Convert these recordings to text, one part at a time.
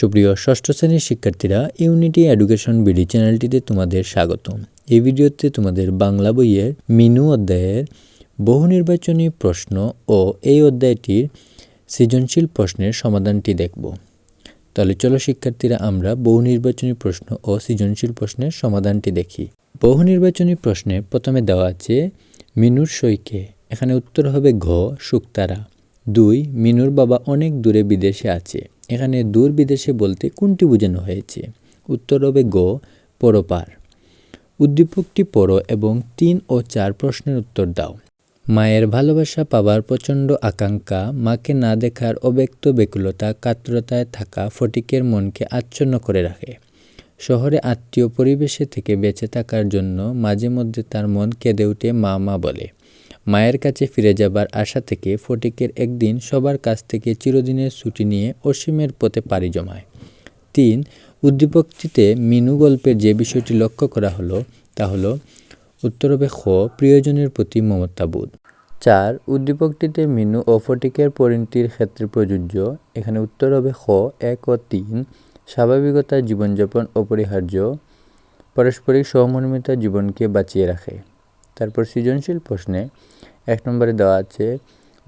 সুপ্রিয় ষষ্ঠ শ্রেণির শিক্ষার্থীরা ইউনিটি এডুকেশন বিডি চ্যানেলটিতে তোমাদের স্বাগত এই ভিডিওতে তোমাদের বাংলা বইয়ের মিনু অধ্যায়ের বহু নির্বাচনী প্রশ্ন ও এই অধ্যায়টির সৃজনশীল প্রশ্নের সমাধানটি দেখব। তাহলে চলো শিক্ষার্থীরা, আমরা বহু নির্বাচনী প্রশ্ন ও সৃজনশীল প্রশ্নের সমাধানটি দেখি। বহু নির্বাচনী প্রশ্নে প্রথমে দেওয়া আছে, মিনুর সইকে। এখানে উত্তর হবে ঘ, শুক্তারা। দুই, মিনুর বাবা অনেক দূরে বিদেশে আছে। এখানে দূর বিদেশে বলতে কোনটি বোঝানো হয়েছে? উত্তর হবে গ পরপার উদ্দীপকটি পড়ো এবং তিন ও চার প্রশ্নের উত্তর দাও। মায়ের ভালোবাসা পাবার প্রচণ্ড আকাঙ্ক্ষা, মাকে না দেখার অব্যক্ত ব্যাকুলতা কাতরতায় থাকা ফটিকের মনকে আচ্ছন্ন করে রাখে। শহরে আত্মীয় পরিবেশে থেকে বেঁচে থাকার জন্য মাঝে মধ্যে তার মন কেঁদে উঠে মা মা বলে। মায়ের কাছে ফিরে যাবার আশা থেকে ফটিকের একদিন সবার কাছ থেকে চিরদিনের ছুটি নিয়ে অসীমের পথে পাড়ি জমায়। তিন, উদ্দীপকটিতে মিনু গল্পের যে বিষয়টি লক্ষ্য করা হলো, তা হলো, উত্তরবে খ, প্রিয়জনের প্রতি মমতাবোধ চার, উদ্দীপকটিতে মিনু ও ফটিকের পরিণতির ক্ষেত্রে প্রযোজ্য, এখানে উত্তর হবে খ, এক ও তিন, স্বাভাবিকতা, জীবনযাপন, অপরিহার্য, পারস্পরিক সহমর্মিতা, জীবনকে বাঁচিয়ে রাখে। তারপর সৃজনশীল প্রশ্নে এক নম্বরে দেওয়া আছে,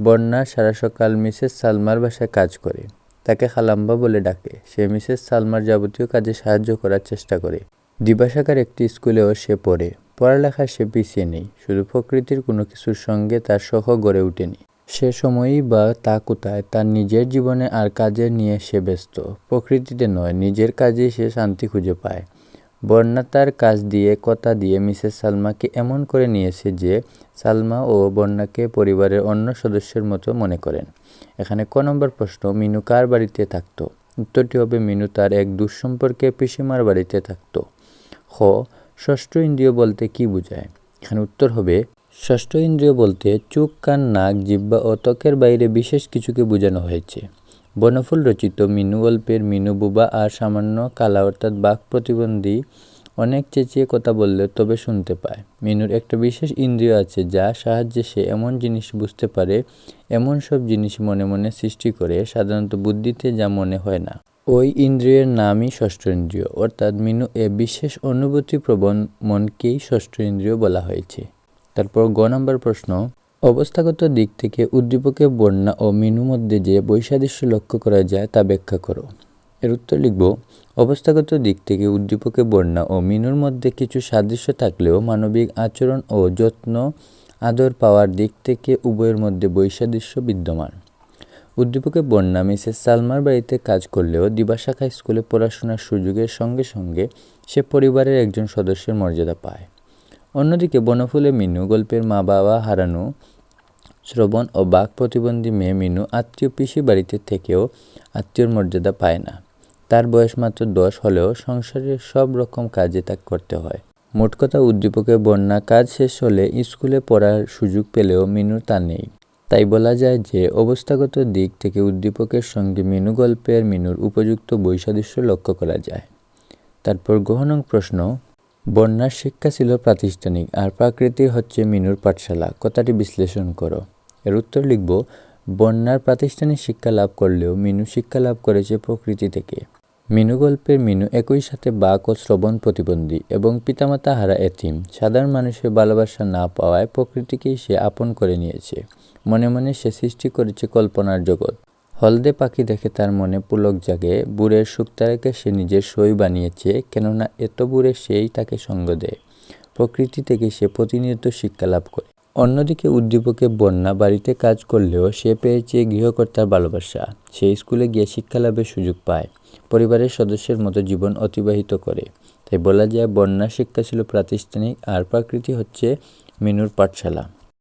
বন্যা সারা সকাল মিসেস সালমার বাসায় কাজ করে। তাকে খালাম্বা বলে ডাকে। সে মিসেস সালমার যাবতীয় কাজে সাহায্য করার চেষ্টা করে। দিবাসাকার একটি স্কুলেও সে পড়ে। পড়ালেখায় সে পিছিয়ে নেই। শুধু প্রকৃতির কোনো কিছুর সঙ্গে তার সহ গড়ে ওঠেনি। সে সময়ই বা তা কোথায় তার নিজের জীবনে আর কাজে নিয়ে সে ব্যস্ত। প্রকৃতিতে নয়, নিজের কাজেই সে শান্তি খুঁজে পায়। বন্যা তার কাজ দিয়ে, কথা দিয়ে মিসেস সালমাকে এমন করে নিয়েছে যে সালমা ও বন্যাকে পরিবারের অন্য সদস্যের মতো মনে করেন। এখানে ক নম্বর প্রশ্ন, মিনু কার বাড়িতে থাকতো? উত্তরটি হবে, মিনু তার এক দুঃসম্পর্কে পিসিমার বাড়িতে থাকতো। খ, ষষ্ঠ ইন্দ্রিয় বলতে কি বোঝায়? এখানে উত্তর হবে, ষষ্ঠ ইন্দ্রিয় বলতে চোখ, কান, নাক জিব্বা ও ত্বকের বাইরে বিশেষ কিছুকে বোঝানো হয়েছে। বনফুল রচিত মিনু গল্পের মিনু বুবা আর সামান্য কালা অর্থাৎ বাঘ প্রতিবন্ধী অনেক চেঁচিয়ে কথা বললে তবে শুনতে পায়। মিনুর একটা বিশেষ ইন্দ্রিয় আছে যা সাহায্যে সে এমন জিনিস বুঝতে পারে, এমন সব জিনিস মনে মনে সৃষ্টি করে, সাধারণত বুদ্ধিতে যা মনে হয় না। ওই ইন্দ্রিয়ের নামই ষষ্ঠ ইন্দ্রিয়, অর্থাৎ মিনু এ বিশেষ অনুভূতি প্রবণ মনকেই ষষ্ঠ ইন্দ্রিয় বলা হয়েছে। তারপর গ নম্বর প্রশ্ন অবস্থাগত দিক থেকে উদ্দীপকে বন্যা ও মিনু মধ্যে যে বৈসাদৃশ্য লক্ষ্য করা যায় তা ব্যাখ্যা করো। এর উত্তর লিখব, অবস্থাগত দিক থেকে উদ্দীপকে বন্যা ও মিনুর মধ্যে কিছু সাদৃশ্য থাকলেও মানবিক আচরণ ও যত্ন, আদর পাওয়ার দিক থেকে উভয়ের মধ্যে বৈসাদৃশ্য বিদ্যমান। উদ্দীপকে বন্যা মিসেস সালমার বাড়িতে কাজ করলেও দিবাশাখা স্কুলে পড়াশোনার সুযোগের সঙ্গে সঙ্গে সে পরিবারের একজন সদস্যের মর্যাদা পায়। অন্যদিকে বনফুলে মিনু, গল্পের মা বাবা হারানো শ্রবণ ও বাক প্রতিবন্ধী মেয়ে মিনু আত্মীয় পিসি বাড়িতে থেকেও আত্মীয়র মর্যাদা পায় না। তার বয়স মাত্র দশ হলেও সংসারের সব রকম কাজে তা করতে হয়। মোট কথা উদ্দীপকের বন্যা কাজ শেষ হলে স্কুলে পড়ার সুযোগ পেলেও মিনুর তা নেই। তাই বলা যায় যে অবস্থাগত দিক থেকে উদ্দীপকের সঙ্গে মিনু গল্পের মিনুর উপযুক্ত বৈসাদৃশ্য লক্ষ্য করা যায়। তারপর গহনং প্রশ্ন বন্যার শিক্ষা ছিল প্রাতিষ্ঠানিক আর প্রাকৃতিক হচ্ছে মিনুর পাঠশালা। কথাটি বিশ্লেষণ করো। এর উত্তর লিখব, বন্যার প্রাতিষ্ঠানিক শিক্ষা লাভ করলেও মিনু শিক্ষা লাভ করেছে প্রকৃতি থেকে। মিনু গল্পের মিনু একই সাথে বাক ও শ্রবণ প্রতিবন্ধী এবং পিতামাতা হারা এথিম সাধারণ মানুষের ভালোবাসা না পাওয়ায় প্রকৃতিকেই সে আপন করে নিয়েছে। মনে মনে সে সৃষ্টি করেছে কল্পনার জগৎ। হলদে পাখি দেখে তার মনে পুলক জাগে, বুড়ের শুক্তারাকে সে নিজের সই বানিয়েছে, কেননা এত বুড়ে সেই তাকে সঙ্গ দেয়। প্রকৃতি থেকে সে প্রতিনিয়ত শিক্ষা লাভ করে। অন্যদিকে উদ্দীপকে বন্যা বাড়িতে কাজ করলেও সে পেয়েছে গৃহকর্তার ভালোবাসা। সে স্কুলে গিয়ে শিক্ষা লাভের সুযোগ পায়। পরিবারের সদস্যের মতো জীবন অতিবাহিত করে। তাই বলা যায়, বন্যা শিক্ষা ছিল প্রাতিষ্ঠানিক আর প্রাকৃতি হচ্ছে মিনুর পাঠশালা।